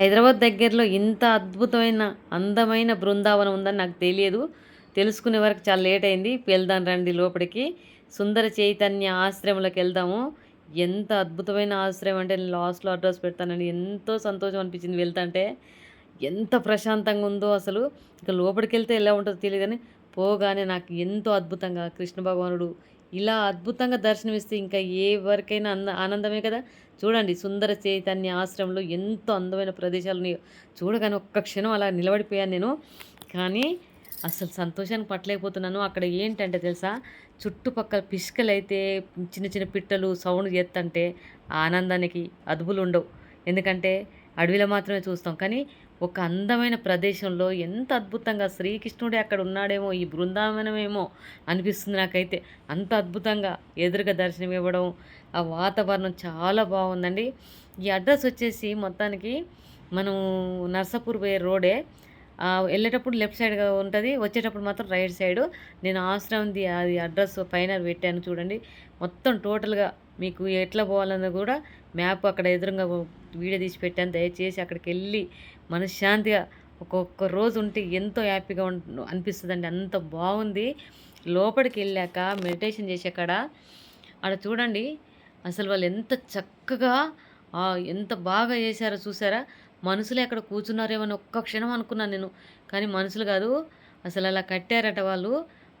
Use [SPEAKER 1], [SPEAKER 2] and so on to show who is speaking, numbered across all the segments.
[SPEAKER 1] హైదరాబాద్ దగ్గరలో ఇంత అద్భుతమైన అందమైన బృందావనం ఉందని నాకు తెలియదు. తెలుసుకునే వరకు చాలా లేట్ అయింది. వెళ్దాం రండి లోపలికి. సుందర చైతన్య ఆశ్రమంలోకి వెళ్దాము. ఎంత అద్భుతమైన ఆశ్రయం అంటే నేను లాస్ట్లో అడ్రస్ పెడతానండి ఎంతో సంతోషం అనిపించింది వెళ్తాంటే. ఎంత ప్రశాంతంగా ఉందో అసలు. ఇక లోపలికి వెళ్తే ఎలా ఉంటుందో తెలియదు కానీ పోగానే నాకు ఎంతో అద్భుతంగా కృష్ణ భగవానుడు ఇలా అద్భుతంగా దర్శనమిస్తే ఇంకా ఏ వరకైనా అంద ఆనందమే కదా? చూడండి సుందర చైతన్య ఆశ్రమంలో ఎంతో అందమైన ప్రదేశాలు ఉన్నాయో. చూడగానే ఒక్క క్షణం అలా నిలబడిపోయాను నేను. కానీ అసలు సంతోషానికి పట్టలేకపోతున్నాను. అక్కడ ఏంటంటే తెలుసా? చుట్టుపక్కల పిసుకలు అయితే చిన్న చిన్న పిట్టలు సౌండ్ చేస్తుంటే ఆనందానికి అదుపులు ఉండవు ఎందుకంటే అడవిలో మాత్రమే చూస్తాం. కానీ ఒక అందమైన ప్రదేశంలో ఎంత అద్భుతంగా శ్రీకృష్ణుడే అక్కడ ఉన్నాడేమో ఈ బృందావనమేమో అనిపిస్తుంది నాకైతే. అంత అద్భుతంగా ఎదురుగా దర్శనం ఇవ్వడం ఆ వాతావరణం చాలా బాగుందండి. ఈ అడ్రస్ వచ్చేసి మొత్తానికి మనం నర్సాపూర్ పోయే రోడే. వెళ్ళేటప్పుడు లెఫ్ట్ సైడ్గా ఉంటుంది వచ్చేటప్పుడు మాత్రం రైట్ సైడు. నేను ఆశ్రమంది అది అడ్రస్ పైన పెట్టాను చూడండి. మొత్తం టోటల్గా మీకు ఎట్లా పోవాలన్నది కూడా మ్యాప్ అక్కడ ఎదురుగా వీడియో తీసి పెట్టాను. దయచేసి అక్కడికి వెళ్ళి మనశ్శాంతిగా ఒక్కొక్క రోజు ఉంటే ఎంతో హ్యాపీగా అనిపిస్తుందండి. అంత బాగుంది. లోపలికి వెళ్ళాక మెడిటేషన్ చేసే కాడ అక్కడ చూడండి అసలు వాళ్ళు ఎంత చక్కగా ఎంత బాగా చేశారో చూసారా? మనుషులే అక్కడ కూర్చున్నారేమని ఒక్క క్షణం అనుకున్నాను నేను. కానీ మనుషులు కాదు అసలు అలా కట్టారట వాళ్ళు.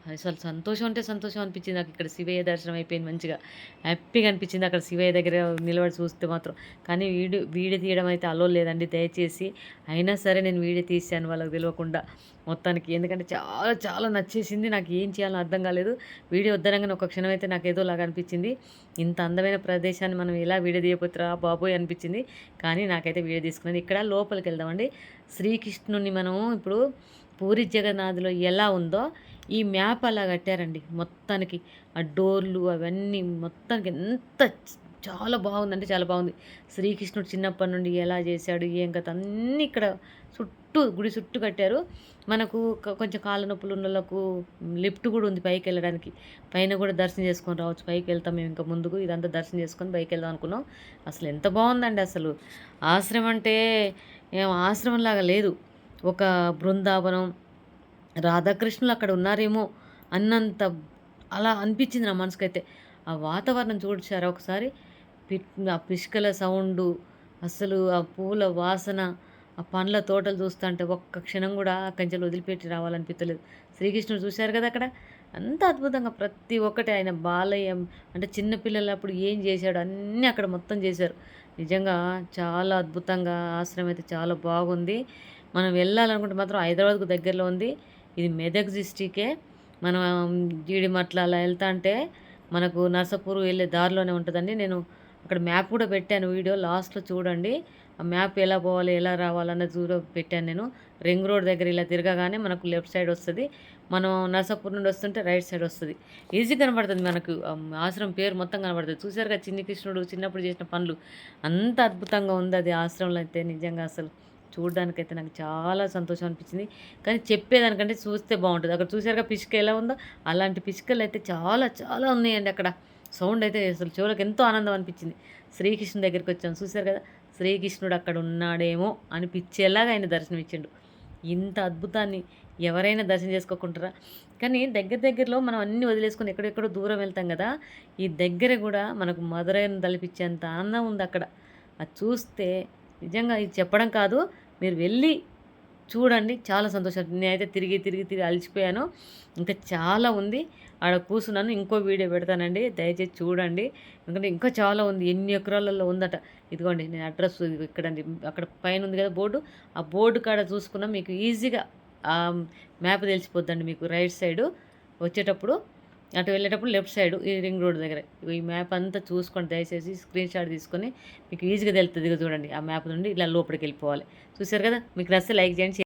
[SPEAKER 1] అసలు సంతోషం అంటే సంతోషం అనిపించింది. నాకు ఇక్కడ శివయ్య దర్శనం అయిపోయింది మంచిగా. హ్యాపీగా అనిపించింది అక్కడ శివయ్య దగ్గర నిలబడి చూస్తే మాత్రం. కానీ వీడియో వీడియో తీయడం అయితే అలో లేదండి. దయచేసి అయినా సరే నేను వీడియో తీసాను వాళ్ళకి తెలియకుండా మొత్తానికి. ఎందుకంటే చాలా చాలా నచ్చేసింది. నాకు ఏం చేయాలో అర్థం కాలేదు. వీడియో వద్దనగానే ఒక క్షణం అయితే నాకు ఏదో లాగా అనిపించింది. ఇంత అందమైన ప్రదేశాన్ని మనం ఎలా వీడియో తీయపోతురా బాబోయ్ అనిపించింది. కానీ నాకైతే వీడియో తీసుకున్నది ఇక్కడ లోపలికి వెళ్దామండి. శ్రీకృష్ణుని మనం ఇప్పుడు పూరి జగన్నాథ్లో ఎలా ఉందో ఈ మ్యాప్ అలా కట్టారండి మొత్తానికి. ఆ డోర్లు అవన్నీ మొత్తానికి ఎంత చాలా బాగుందంటే చాలా బాగుంది. శ్రీకృష్ణుడు చిన్నప్పటి నుండి ఎలా చేశాడు ఏం కథ అన్నీ ఇక్కడ చుట్టూ గుడి చుట్టూ కట్టారు. మనకు కొంచెం కాళ్ళ నొప్పులు ఉన్న వాళ్ళకు లిఫ్ట్ కూడా ఉంది పైకి వెళ్ళడానికి. పైన కూడా దర్శనం చేసుకొని రావచ్చు పైకి వెళ్తాం మేము ఇంకా ముందుకు. ఇదంతా దర్శనం చేసుకొని పైకి వెళ్దాం అనుకున్నాం. అసలు ఎంత బాగుందండి అసలు. ఆశ్రమం అంటే ఆశ్రమం లాగా లేదు. ఒక బృందావనం రాధాకృష్ణులు అక్కడ ఉన్నారేమో అన్నంత అలా అనిపించింది నా మనసుకైతే. ఆ వాతావరణం చూడిచారా ఒకసారి? ఆ పిష్కల సౌండు అసలు ఆ పూల వాసన ఆ పండ్ల తోటలు చూస్తుంటే ఒక్క క్షణం కూడా కంచెలు వదిలిపెట్టి రావాలనిపించలేదు శ్రీకృష్ణుడు చూశారు కదా అక్కడ? అంత అద్భుతంగా ప్రతి ఒక్కటి ఆయన బాలయం అంటే చిన్నపిల్లలప్పుడు ఏం చేశాడు అన్నీ అక్కడ మొత్తం చేశారు. నిజంగా చాలా అద్భుతంగా ఆశ్రమం అయితే చాలా బాగుంది. మనం వెళ్ళాలనుకుంటే మాత్రం హైదరాబాద్కు దగ్గరలో ఉంది. ఇది మెదక్ డిస్టికే మనం జీడిమట్ల అలా వెళ్తా అంటే మనకు నర్సపూర్ వెళ్ళే దారిలోనే ఉంటుందండి. నేను అక్కడ మ్యాప్ కూడా పెట్టాను వీడియో లాస్ట్లో చూడండి. ఆ మ్యాప్ ఎలా పోవాలి ఎలా రావాలన్న చూడ పెట్టాను నేను. రింగ్ రోడ్ దగ్గర ఇలా తిరగగానే మనకు లెఫ్ట్ సైడ్ వస్తుంది. మనం నర్సాపూర్ నుండి వస్తుంటే రైట్ సైడ్ వస్తుంది. ఈజీ కనబడుతుంది మనకు. ఆశ్రమం పేరు మొత్తం కనబడుతుంది. చూసారుగా చిన్ని కృష్ణుడు చిన్నప్పుడు చేసిన పనులు. అంత అద్భుతంగా ఉంది అది ఆశ్రమంలో అయితే నిజంగా అసలు. చూడడానికైతే నాకు చాలా సంతోషం అనిపించింది. కానీ చెప్పేదానికంటే చూస్తే బాగుంటుంది. అక్కడ చూసారుగా పిసుక ఎలా ఉందో? అలాంటి పిసుకలు అయితే చాలా చాలా ఉన్నాయండి అక్కడ. సౌండ్ అయితే అసలు చెవులకు ఎంతో ఆనందం అనిపించింది. శ్రీకృష్ణుడి దగ్గరికి వచ్చాం. చూశారు కదా? శ్రీకృష్ణుడు అక్కడ ఉన్నాడేమో అనిపించేలాగా ఆయన దర్శనం ఇచ్చిండు ఇంత అద్భుతాన్ని ఎవరైనా దర్శనం చేసుకోకుంటారా? కానీ దగ్గర దగ్గరలో మనం అన్నీ వదిలేసుకొని ఎక్కడెక్కడో దూరం వెళ్తాం కదా? ఈ దగ్గర కూడా మనకు మధురైన తలపించేంత ఆనందం ఉంది అక్కడ. అది చూస్తే నిజంగా ఇది చెప్పడం కాదు. మీరు వెళ్ళి చూడండి. చాలా సంతోషం. నేనైతే తిరిగి తిరిగి తిరిగి అలసిపోయాను. ఇంకా చాలా ఉంది. ఆడ కూర్చున్నాను. ఇంకో వీడియో పెడతానండి. దయచేసి చూడండి. ఎందుకంటే ఇంకా చాలా ఉంది. ఎన్ని ఎకరాలలో ఉందట. ఇదిగోండి నేను అడ్రస్ ఇక్కడండి. అక్కడ పైన ఉంది కదా బోర్డు. ఆ బోర్డు కాడ చూసుకున్నా మీకు ఈజీగా మ్యాప్ తెలిసిపోద్దండి మీకు రైట్ సైడు. వచ్చేటప్పుడు అటు వెళ్ళేటప్పుడు లెఫ్ట్ సైడ్ ఈ రింగ్ రోడ్ దగ్గర. ఈ మ్యాప్ అంతా చూసుకోండి దయచేసి స్క్రీన్ షాట్ తీసుకొని మీకు ఈజీగా తెలుస్తుంది చూడండి. ఆ మ్యాప్ నుండి ఇలా లోపలికి వెళ్ళిపోవాలి. చూసారు కదా? మీకు నచ్చితే లైక్ చేయండి